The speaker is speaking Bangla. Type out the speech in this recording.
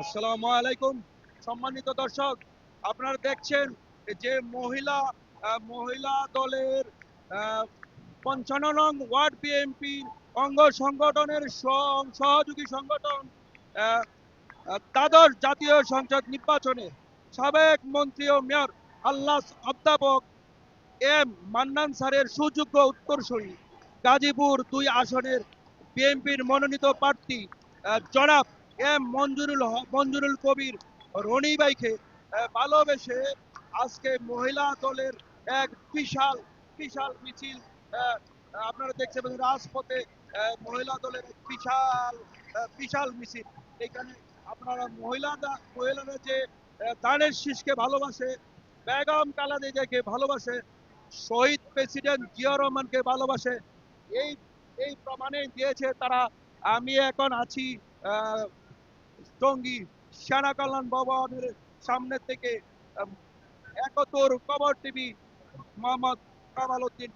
আসসালামু আলাইকুম। সম্মানিত দর্শক, আপনারা দেখছেন যে মহিলা মহিলা দলের পঞ্চান্ন ওয়ার্ড বিএনপি অঙ্গ সংগঠনের সহযোগী সংগঠন দ্বাদশ জাতীয় সংসদ নির্বাচনে সাবেক মন্ত্রী ও মেয়র আল্লাহ অধ্যাপক এম মান্নান স্যারের সুযোগ্য উত্তরসূরি গাজীপুর দুই আসনের বিএনপির মনোনীত প্রার্থী জনাব এম মঞ্জুরুল মঞ্জুরুল কবির রনি ভাইকে আহ, ভালোবেসে আজকে মহিলা দলের এক বিশাল বিশাল মিছিল আপনারা দেখছেন রাজপথে মহিলা দলের এক বিশাল বিশাল মিছিল। এখানে আপনারা মহিলারা মহিলারা যে ধানের শীষকে ভালোবাসে বেগম কালাদিজাকে ভালোবাসে শহীদ প্রেসিডেন্ট জিয়া রহমানকে ভালোবাসে এই এই প্রমাণে দিয়েছে তারা আমি এখন আছি টঙ্গী সেনা কল্যাণ ভবনের সামনে থেকে একতর কবর টিভি মোহাম্মদ কামাল উদ্দিন।